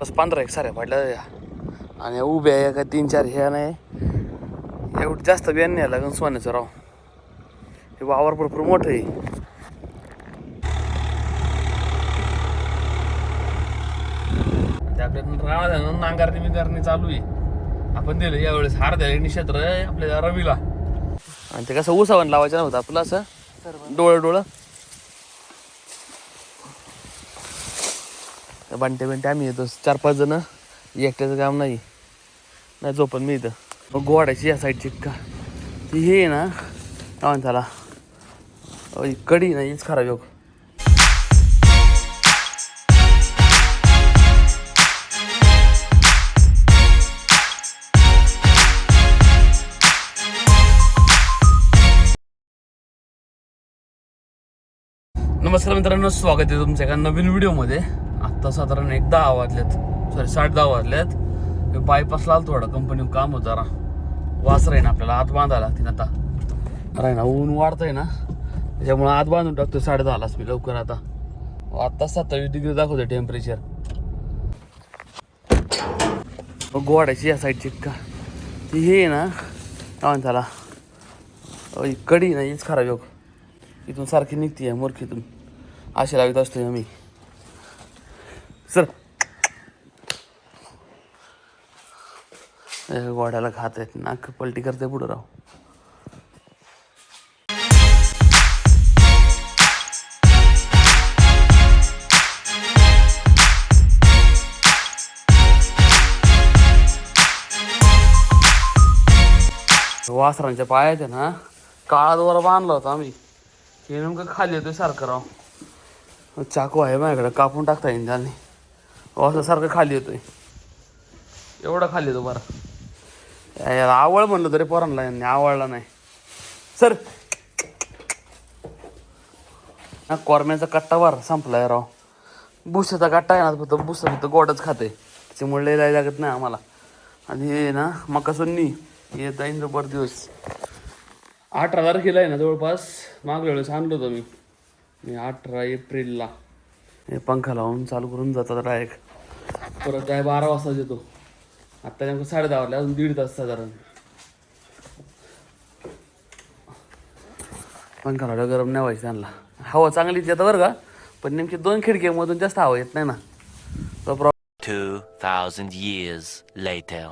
बस पंधरा एक साऱ्या पडल्या आणि उभ्या आहे का तीन चार ह्या नाही. एवढं जास्त बियाण नाही लागून सोन्याचं राव. हे वावर भरपूर मोठं आहे. आपल्या राणा नांगारणी बिंगारणी चालू आहे. आपण दिलं यावेळेस हार द्यायला क्षेत्र आपल्या रवीला. आणि ते कसं उसावण लावायचं नव्हतं आपलं असं? डोळं डोळं. बंटे बिंटे आम्ही येतो. चार पाच जण एकट्याचं काम नाही. नाही झोपण मी इथं. मग गोवाड्याची या साईडची का? ती हे आहे ना काय म्हणता त्याला कडी ना हीच खराब योग नमस्कार मित्रांनो स्वागत आहे तुमच्या एका नवीन व्हिडिओमध्ये आत्ता साधारण एक दहा वाजल्यात सॉरी साठ दहा वाजल्यात मी बायपासला आलो थोडं कंपनी काम होतं जरा. वास राहीन आपल्याला आत बांधायला लागतील आता. राही ना ऊन वाढतंय ना. त्याच्यामुळे आत बांधून टाकतो साडे दहालाच मी लवकर आता. आत्ता सत्तावीस डिग्री दाखवते टेम्परेचर गोवाड्याची या साईडची का ती हे आहे ना काय म्हणता त्याला? कडी ना हीच खराब योग इथून सारखी निघती आहे मोरखीतून. अशी लावित असतोय आम्ही सर ए, गोड्याला खात आहेत. नाक पलटी करते पुढं राव. वासरांच्या पायात आहे ना काळा दोरा बांधला होता आम्ही. हे नेमकं खाली येतोय सारखं राव. चाकू आहे माझ्याकडे कापून टाकता येईल त्याने. असं सारखं खाली येतोय. एवढा खाली येतो बरं. याला आवळ म्हणलं तरी पोरांना यांनी आवडला नाही. सर. ना कोरम्याचा कट्टा वर संपलाय राव. भुसाचा कट्टा आहे ना फक्त भुसा फक्त गोडच खाते. त्याच्यामुळे लय जाय लागत नाही आम्हाला. आणि हे ना मका सुन्नी हे जाईन बर दिवस. अठरा तारखेला आहे ना जवळपास. मागल्या वेळेस आणलो होतो मी. मी अठरा एप्रिलला. हे पंखा लावून चालू करून जातात डायरेक्ट परत काय बारा वाजता येतो. आत्ता नेमकं साडे दहा वाजले अजून दीड तास साधारण. पंखा लावला गरम नाही व्हायचं त्यांना. हवा चांगलीच येतं बरं का पण नेमकी दोन खिडकीमधून जास्त हवा येत नाही ना. तो प्रॉब्लेम 2,000 years later.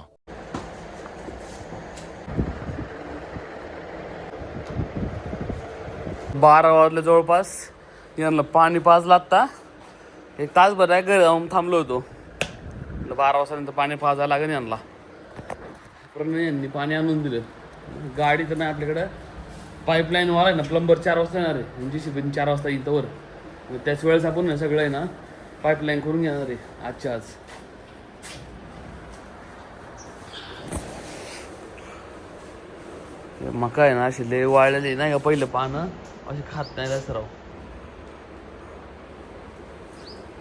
बारा वाजले जवळपास. यांना पाणी पाजलं आत्ता. एक तासभर आहे घरी जाऊन थांबलो होतो. बारा वाजता पाणी पाजायला लागेल यांना. पण यांनी पाणी आणून दिलं. गाडी तर नाही आपल्याकडं. पाईपलाईन वाला आहे ना प्लंबर चार वाजता येणार आहे. म्हणजे जी सी चार वाजता येईल वर. मग त्याच वेळेस आपण सगळं आहे ना पाईपलाईन करून घेणार आहे. आजच्या आज. मका आहे ना अशी लय वाळलेली नाही का पहिलं पानं. अशी खात नाही जास्त राव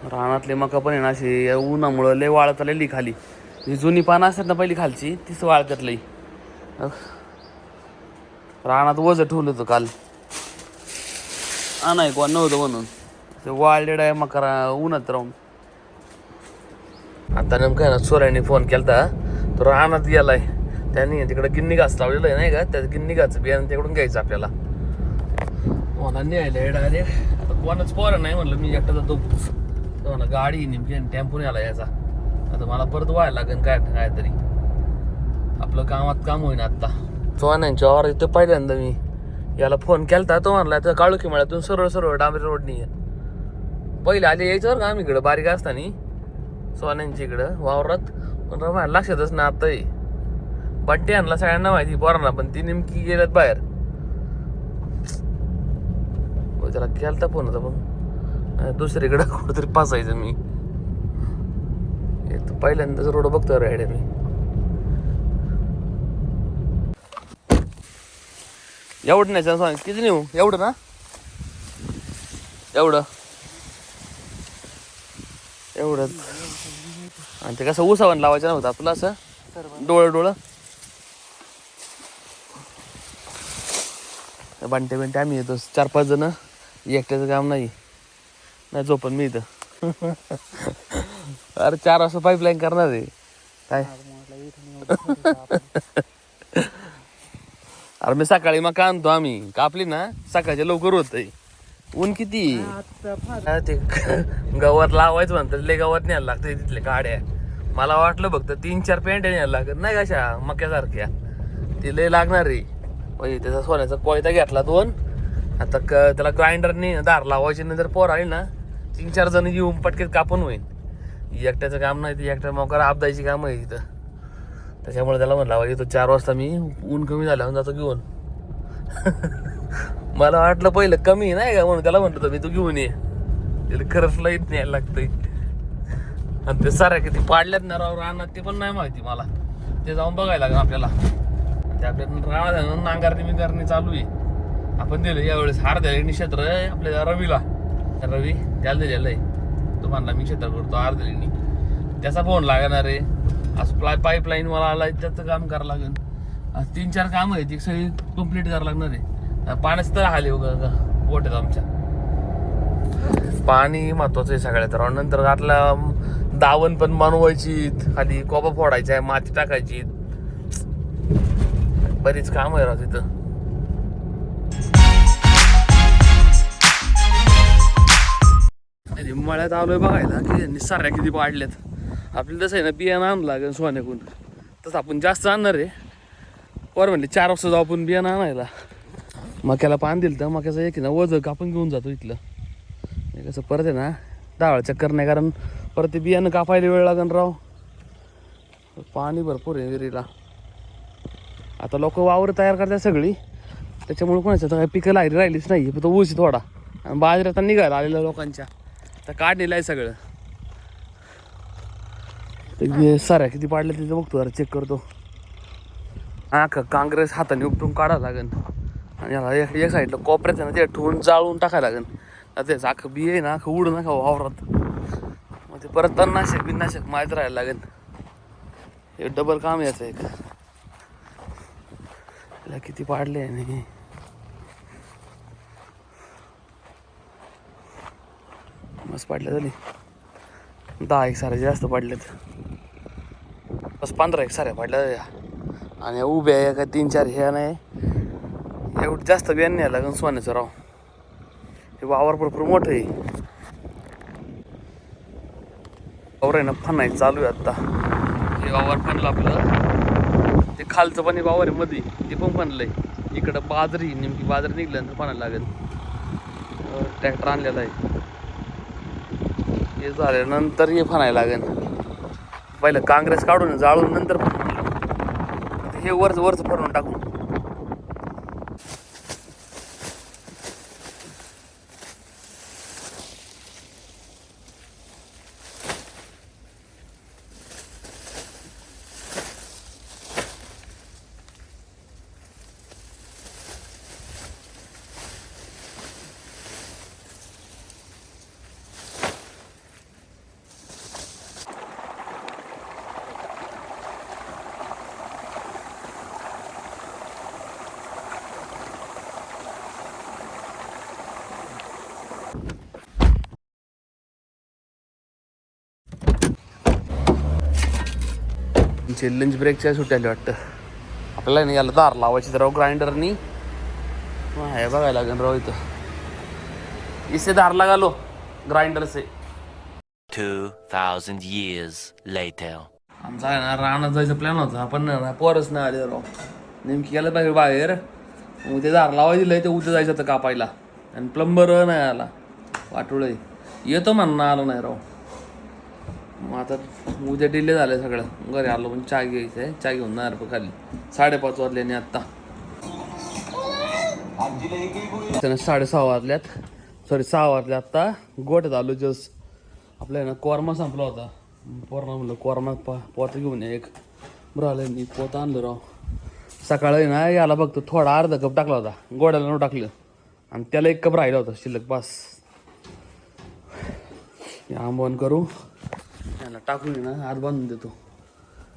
रानातले मका पण आहे ना अशी या उन्हामुळं लय वाळत आलेली खाली. जी जुनी पानं असतात ना पहिली खालची तीच वाळतात लई. रानात वज ठेवलं होतं काल. हा नाही कोण नव्हतं म्हणून. ते वाळलेलं आहे मका रा- उन्हात राहून. आता नेमकं ना सोऱ्याने फोन केलता. तो रानात गेलाय. त्यांनी तिकडे गिन्नी घास लावलेलं आहे नाही का? त्या गिन्नी घास बियाणं तिकडून घ्यायचं आपल्याला. मला न्यायला डायरेक्ट आता कोणाच पोरं नाही म्हणलं मी एकटा जातो. तो म्हणा गाडी नेमकी टेम्पोने आला याचा आता मला परत व्हायला लागेल काय काय तरी आपलं कामात काम होईन आत्ता. चव्हाणांच्या वर इथं पहिल्यांदा मी. याला फोन केलता तो म्हणला तर काळुखी मळ्यातून सरळ सरळ डांबरी रोडनी आहे पहिले आले यायचं बरं का आम्ही इकडं बारीक असताना. सोन्यांच्या इकडं वावरात. पण माझ्या लक्षातच ना आता बड्डे आणला सगळ्यांना माहिती पोरांना पण. ती नेमकी गेल्यात बाहेर. हो, त्याला केलता फोन होता पण. दुसरीकडं कुठंतरी पासायचं मी. हे पहिल्यांदाच रोड बघतो रायडे मी. एवढं नाही सांग किती नेऊ? एवढं ना? एवढं. एवढंच. आणि ते कसं उसावण लावायचं नव्हतं आपलं असं? डोळं डोळं. बांटे बिंटे आम्ही येतो चार पाच जण. एकट्याचं काम नाही. नाही झोपण मी इथं. अरे चार वाजता पाईपलाईन करणार आहे. काय? अरे मी सकाळी मग आणतो आम्ही. कापली ना सकाळच्या लवकर होत ऊन किती? हा, ते गवत लावायचं म्हणतात लय गवत न्यायला लागतं तिथले गाड्या. मला वाटलं फक्त तीन चार पेंट न्यायला लागत. नाही कशा मक्यासारख्या? ते लय लागणार आहे. म्हणजे त्याचा सोन्याचा कोयता घेतला दोन. आता क त्याला ग्राइंडरनी दार लावायची नंतर पोर आली ना तीन चार जण येऊन पटकेत कापून होईल एकट्याचं काम नाही ते एकट्या मोकार आपदायची काम आहे तिथं त्याच्यामुळे त्याला म्हणला येतो चार वाजता मी ऊन कमी झाल्यावर जातो घेऊन. मला वाटलं पहिलं कमी नाही का? म्हणून त्याला म्हणतो मी तू घेऊन ये. त्याला खरंच लईत न्यायला लागतंय. आणि ते साऱ्या किती पाडल्यात ना राव रानात ते पण नाही माहिती मला. ते जाऊन बघायला लागेल आपल्याला. ते आपल्या नांगरणी नांगारणी बिंगारणी चालू आहे. आपण दिलं यावेळेस हार द्यायला क्षेत्र आपल्या रवीला. रवी त्याला दिलेलं आहे तो म्हणला मी शेतात करतो हार त्याचा फोन लागणार आहे आज प्लाय पाईपलाईन मला आहे त्याचं काम करावं लागेल. आज तीन चार कामं आहेत ती सगळी कंप्लीट करावं लागणार आहे. पाण्याचं तर आले गोट्यात आमच्या. पाणी महत्वाचं आहे सगळ्यात. राव नंतर आतला दावण पण बनवायची खाली कोबा फोडायचा आहे माती टाकायची बरीच काम आहे राव तिथं. आणि मळ्यात आलोय बघायला की यांनी साऱ्या किती पाडल्यात आपल्याला तसं आहे ना बियाणं आणलं लागेल सोन्याकून तसं आपण जास्त आणणार आहे. वर म्हणले चार वाजता जाऊ आपण बियाणं आणायला. मक्याला पान दिलं तर मक्याचं एक आहे ना वजं कापून घेऊन जातो इथलं. कसं परत आहे ना डाळ चक्कर नाही कारण परत ते बियाणं कापायला वेळ लागेल राव. पाणी भरपूर आहे विहिरीला. आता लोक वावर तयार करतात सगळी. त्याच्यामुळे कोणाच्या काही पिकं लागली राहिलीच नाही फक्त ऊस थोडा. आणि बाजऱ्या आता निघायला आलेल्या लोकांच्या. तर काढलेलं आहे सगळं. ते साऱ्या किती पाडल्या तिथं बघतो जरा चेक करतो. हा का काँग्रेस हाताने उपटून काढावं लागेल आणि याला एक एक साईडला कोपऱ्यात आहे ना ते ठेवून जाळून टाकायला लागेल आता आखं बी आहे ना अख्खं उडू नका हो वावरात. मग ते परत तणनाशक बिननाशक माहीत राहायला लागेल हे डबल काम याचं एक. याला किती पाडले आणि मस्त पाडले झाली दहा एक साऱ्या जास्त पाडलेत. बस पंधरा एक साऱ्या पाडल्या आणि उभ्या आहे का तीन चार ह्या नाही. एवढं जास्त बियाण नाही लागेल सोन्याचं राव. हे वावर भरपूर मोठं आहे. वावर आहे ना फनायचं चालू आहे आत्ता. हे वावर फनलं आपलं. ते खालचं पण वावर आहे मध्ये ते पण फनलंय. इकडं बाजरी नेमकी बाजरी निघल्यानंतर फनायला लागेल. ट्रॅक्टर आणलेला आहे. हे झाल्यानंतर हे फनायला लागेल. पहिलं काँग्रेस काढून जाळून नंतर हे वरच वरच फरून टाकून लंच ब्रेकच्या सुट्याला वाटतं. आपल्याला नाही याला दार लावायची तर राव ग्राइंडरनी हे बघायला लागेल राव इथं. इसे दार लगालो ग्राइंडर से 2,000 years later. आमचा आहे ना रानात जायचा प्लॅन होता पण ना पोरच नाही आले राव. नेमकी गेलं पाहिजे बाहेर ते दार लावायला दिलंय ते उद्या जायचं होतं कापायला. आणि प्लंबर नाही आला वाटोळ येतो म्हणणं आलं नाही राव. मग आता उद्या डिले झालं सगळं. घरी आलो पण चहा घ्यायचं आहे. चहा घेऊन नाही रे खाली. साडेपाच वाजल्याने आत्ता. त्यानं साडेसहा वाजल्यात. सॉरी सहा वाजल्या आत्ता. गोट्यात आलो जस आपल्या ना कोरमा संपला होता. पोरणा म्हणलं कोरमा पा पोत घेऊन ये एक. बरं मी पोत आणलं राव. सकाळी ना याला बघतो थोडा अर्धा कप टाकला होता. गोड्याला न टाकलं. आणि त्याला एक कप राहिला होता शिल्लक बस. आंबवण करू. याला टाकून ना आत बांधून देतो.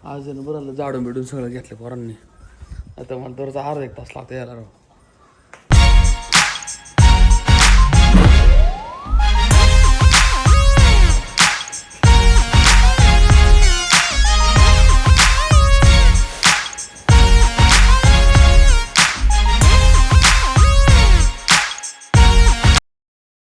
आज ना बरं आलं जाडून बिडून सगळं घेतलं पोरांनी. आता मला दरचा अर्धा एक तास लागतं यायला राव.